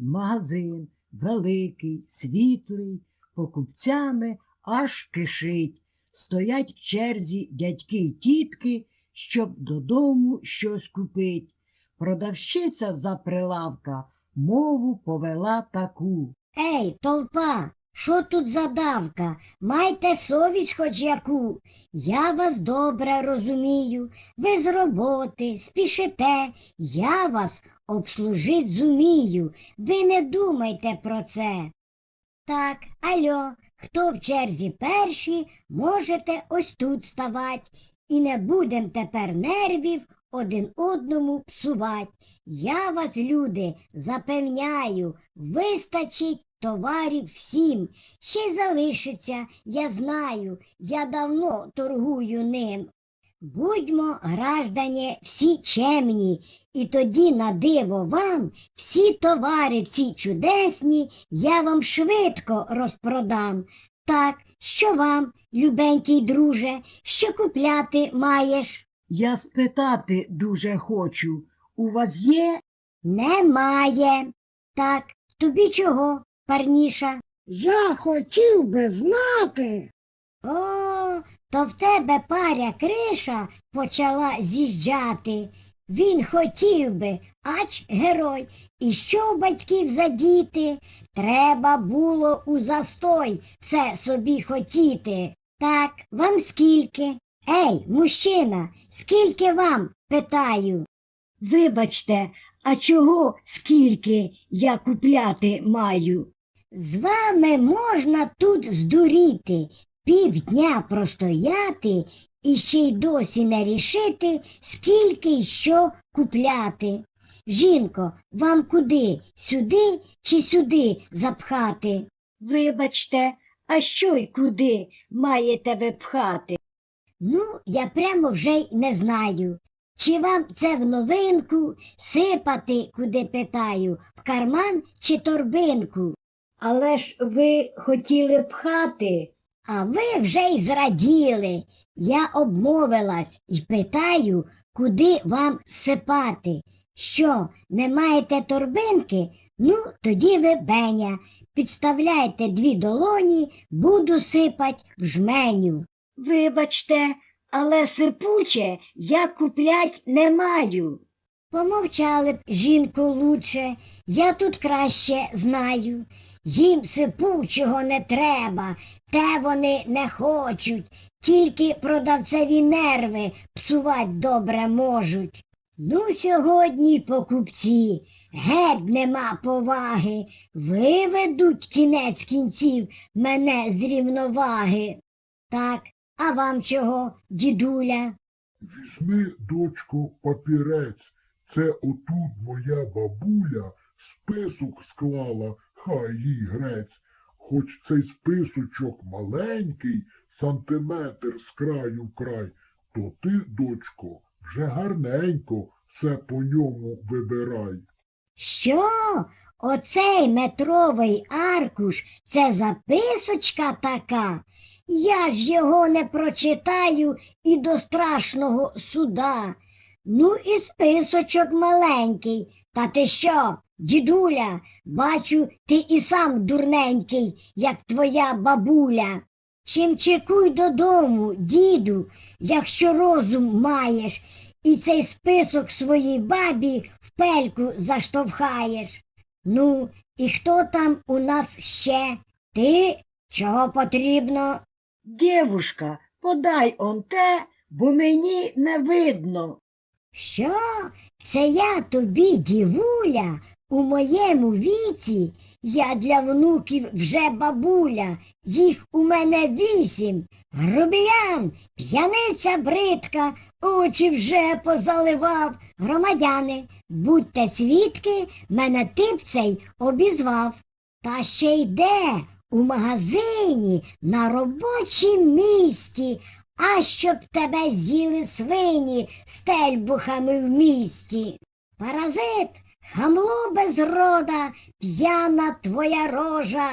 Магазин великий, світлий, покупцями аж кишить. Стоять в черзі дядьки й тітки, щоб додому щось купить. Продавщиця за прилавка мову повела таку. Ей, толпа, що тут за давка? Майте совість хоч яку. Я вас добре розумію. Ви з роботи, спішите, я вас обслужить зумію. Ви не думайте про це. Так, альо, хто в черзі перші, можете ось тут ставать. І не будем тепер нервів один одному псувать. Я вас, люди, запевняю, вистачить товарів всім. Ще залишиться, я знаю, я давно торгую ним. Будьмо, граждані, всі чемні, і тоді на диво вам всі товари ці чудесні я вам швидко розпродам. Так, що вам, любенький друже, що купляти маєш? Я спитати дуже хочу. У вас є? Немає. Так, тобі чого, парніша? Я хотів би знати. О, то в тебе паря криша почала з'їжджати. Він хотів би, ач герой, і що в батьків за діти? Треба було у застой все собі хотіти. Так, вам скільки? Ей, мужчина, скільки вам? питаю. Вибачте, а чого скільки я купляти маю? З вами можна тут здуріти, півдня простояти і ще й досі не рішити, скільки й що купляти. Жінко, вам куди? Сюди чи сюди запхати? Вибачте, а що й куди маєте ви пхати? Ну, я прямо вже й не знаю. Чи вам це в новинку сипати, куди питаю, в карман чи торбинку? Але ж ви хотіли пхати. А ви вже й зраділи. Я обмовилась і питаю, куди вам сипати. Що, не маєте торбинки? Ну, тоді ви беня. Підставляйте дві долоні, буду сипать в жменю. Вибачте, але сипуче я куплять не маю. Помовчали б, жінку, лучше, я тут краще знаю. Їм сипучого не треба, те вони не хочуть, тільки продавцеві нерви псувать добре можуть. Ну, сьогодні покупці, геть нема поваги, виведуть кінець кінців мене з рівноваги. Так, а вам чого, дідуля? Візьми, дочко, папірець. Це отут моя бабуля список склала, хай їй грець. Хоч цей списочок маленький, сантиметр з краю в край, то ти, дочко, вже гарненько все по ньому вибирай. Що? Оцей метровий аркуш це записочка така? Я ж його не прочитаю і до страшного суда. Ну і списочок маленький. Та ти що, дідуля, бачу, ти і сам дурненький, як твоя бабуля. Чим чекуй додому, діду, якщо розум маєш, і цей список своїй бабі в пельку заштовхаєш. Ну, і хто там у нас ще? Ти? Чого потрібно? Дівушка, подай он те, бо мені не видно. Що? Це я тобі, дівуля, у моєму віці, я для внуків вже бабуля, їх у мене вісім. Грубіян, п'яниця бридка, очі вже позаливав. Громадяни, будьте свідки, мене тип цей обізвав. Та ще йде у магазині на робочім місці, а щоб тебе з'їли свині стельбухами в місті. Паразит, хамло без рода, п'яна твоя рожа,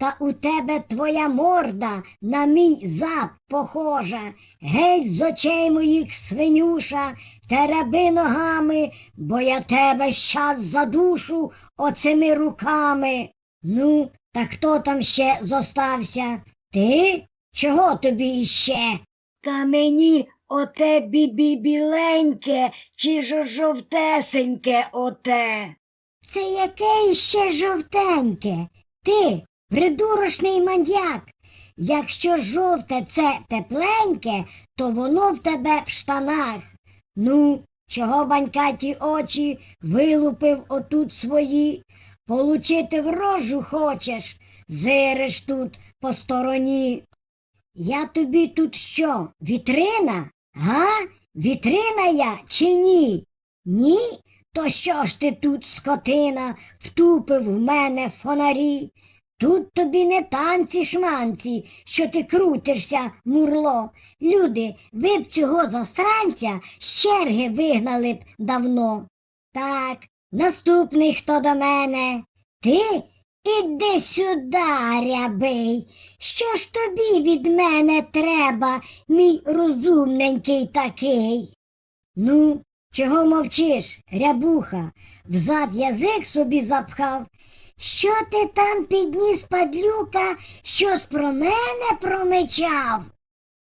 Та у тебе твоя морда на мій зап похожа. Геть з очей моїх свинюша, тереби ногами, бо я тебе щас задушу оцими руками. Ну, та хто там ще зостався? Ти? Чого тобі іще? Та оте бібі-біленьке чи ж жовтесеньке оте. Це яке іще жовтеньке? Ти, придурочний маньяк. Якщо жовте це тепленьке, то воно в тебе в штанах. Ну, чого банькаті очі вилупив отут свої? Получити в рожу хочеш, зириш тут по стороні. Я тобі тут що, вітрина? Га? Вітрина я чи ні? Ні? То що ж ти тут, скотина, втупив в мене фонарі? Тут тобі не танці шманці, що ти крутишся, мурло. Люди, ви б цього засранця з черги вигнали б давно. Так, наступний хто до мене? Ти? Іди сюди, рябий. Що ж тобі від мене треба, мій розумненький такий? Ну, чого мовчиш, рябуха? Взад язик собі запхав. Що ти там підніс, падлюка, щось про мене промичав?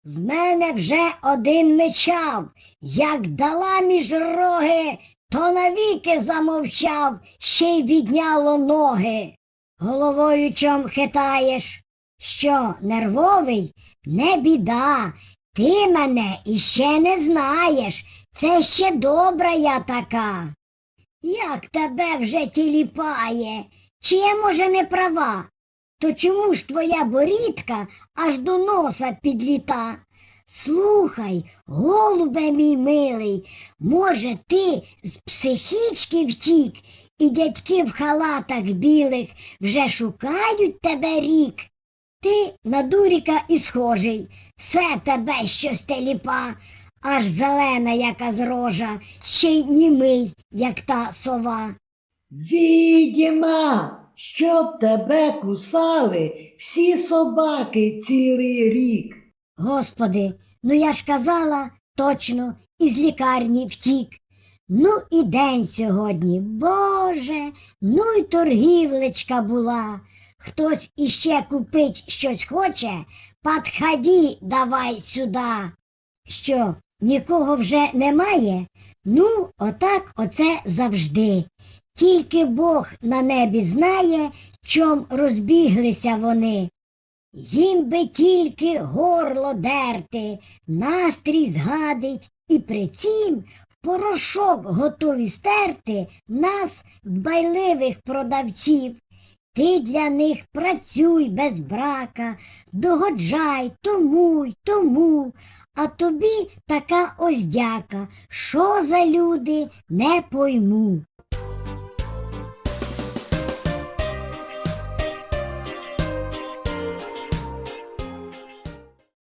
В мене вже один мечав, як дала між роги, то навіки замовчав, ще й відняло ноги. Головою чом хитаєш? Що, нервовий? Не біда. Ти мене іще не знаєш. Це ще добра я така. Як тебе вже тіліпає? Чи я, може, не права? То чому ж твоя борідка аж до носа підліта? Слухай, голубе мій милий, може, ти з психічки втік, і дядьки в халатах білих вже шукають тебе рік. Ти на дуріка і схожий, все тебе щось теліпа, аж зелена, яка з рожа, ще й німий, як та сова. Відьма, щоб тебе кусали всі собаки цілий рік. Господи, ну я ж казала, точно, із лікарні втік. Ну і день сьогодні, Боже, ну й торгівлечка була. Хтось іще купить щось хоче, подході давай сюди. Що, нікого вже немає? Ну, отак оце завжди. Тільки Бог на небі знає, чом розбіглися вони. Їм би тільки горло дерти, настрій згадить, і при цім порошок готові стерти нас, дбайливих продавців. Ти для них працюй без брака, догоджай тому й тому, а тобі така оздяка, що за люди не пойму.